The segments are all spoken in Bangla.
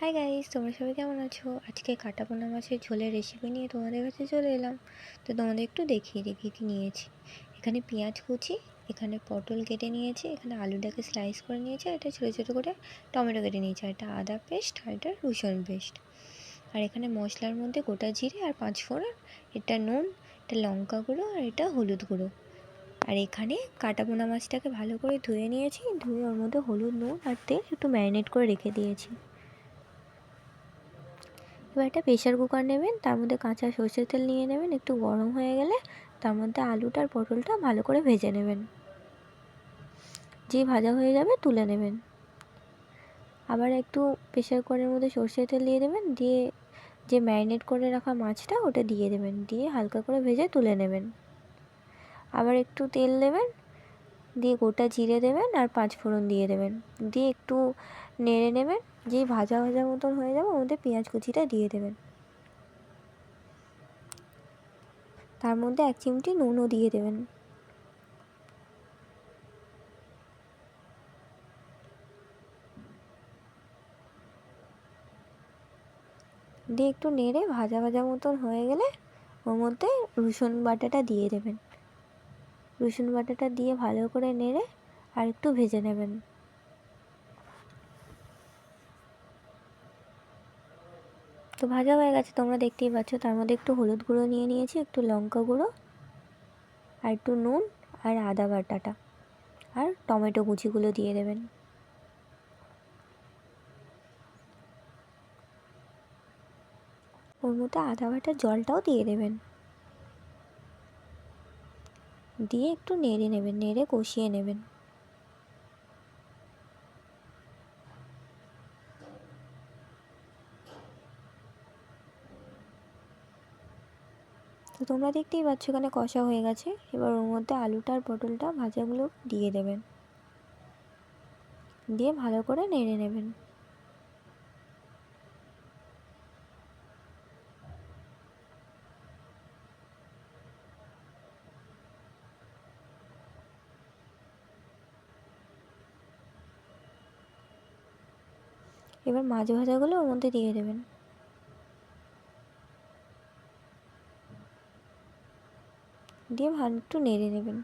হাই গাইস তোমরা সবাই কেমন আছো? আজকে কাটা পোনা মাছের ঝোলের রেসিপি নিয়ে তোমাদের কাছে চলে এলাম। তো তোমাদের একটু দেখিয়ে দিই কী নিয়েছি। এখানে পেঁয়াজ কুচি, এখানে পটল কেটে নিয়েছি, এখানে আলুটাকে স্লাইস করে নিয়েছি এটা ছোটো ছোটো করে টমেটো কেটে নিয়েছি, আর এটা আদা পেস্ট আর এটা রসুন পেস্ট আর এখানে মশলার মধ্যে গোটা জিরে আর পাঁচ ফোড়ন, এটা নুন, এটা লঙ্কা গুঁড়ো, আর এটা হলুদ গুঁড়ো। আর এখানে কাটা পোনা মাছটাকে ভালো করে ধুয়ে নিয়েছি, ধুয়ে ওর মধ্যে হলুদ, নুন আর তেল একটু ম্যারিনেট করে রেখে দিয়েছি। এবার একটা প্রেশার কুকার নেবেন, তার মধ্যে কাঁচা সর্ষের তেল নিয়ে নেবেন, একটু গরম হয়ে গেলে তার মধ্যে আলুটা আর পটলটা ভালো করে ভেজে নেবেন। যে ভাজা হয়ে যাবে তুলে নেবেন। আবার একটু প্রেশার কুকারের মধ্যে সর্ষের তেল দিয়ে দেবেন, দিয়ে যে ম্যারিনেট করে রাখা মাছটা ওটা দিয়ে দেবেন, দিয়ে হালকা করে ভেজে তুলে নেবেন। আবার একটু তেল দেবেন, দিয়ে গোটা জিরে দেবেন আর পাঁচ ফোড়ন দিয়ে দেবেন। দিয়ে একটু নেড়ে নেবেন, যেই ভাজা ভাজা মতন হয়ে যাবে ওর মধ্যে পেঁয়াজ কুচিটা দিয়ে দেবেন। তার মধ্যে এক চিমটি নুনও দিয়ে দেবেন। দিয়ে একটু নেড়ে ভাজা ভাজা মতন হয়ে গেলে ওর মধ্যে রসুন বাটাটা দিয়ে দেবেন। রসুন বাটাটা দিয়ে ভালো করে নেড়ে আর একটু ভেজে নেবেন। তো ভাজা হয়ে গেছে, তোমরা দেখতেই পাচ্ছ। তার মধ্যে একটু হলুদ গুঁড়ো নিয়ে নিয়েছি, একটু লঙ্কা গুঁড়ো আর একটু নুন আর আদা বাটাটা আর টমেটো কুচিগুলো দিয়ে দেবেন। ওর মধ্যে আদা বাটার জলটাও দিয়ে দেবেন। দিয়ে একটু নেড়ে নেবেন, নেড়ে কষিয়ে নেবেন। তো তোমরা দেখতেই পাচ্ছ এখানে কষা হয়ে গেছে। এবার ওর মধ্যে আলুটা আর পটলটা ভাজাগুলো দিয়ে দেবেন। দিয়ে ভালো করে নেড়ে নেবেন। এবার মাছ ভাজাগুলো ওর মধ্যে দিয়ে দেবেন। দিয়ে ভালো একটু নেড়ে নেবেন।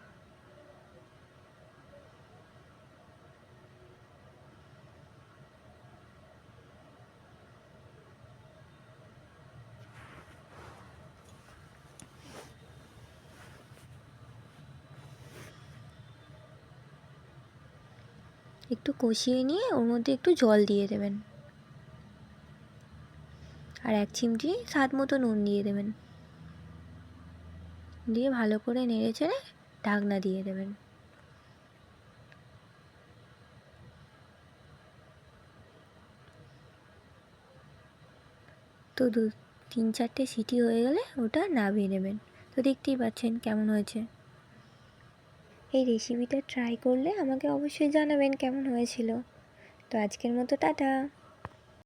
একটু কষিয়ে নিয়ে ওর মধ্যে একটু জল দিয়ে দেবেন। আর এক চিমটি স্বাদ মতো নুন দিয়ে দেবেন। দিয়ে ভালো করে নেড়ে চেড়ে ঢাকনা দিয়ে দেবেন। তো দু, তিন চারটে সিটি হয়ে গেলে ওটা নামিয়ে নেবেন। তো দেখতেই পাচ্ছেন কেমন হয়েছে। এই রেসিপিটা ট্রাই করলে আমাকে অবশ্যই জানাবেন কেমন হয়েছিল। তো আজকের মতো টাটা।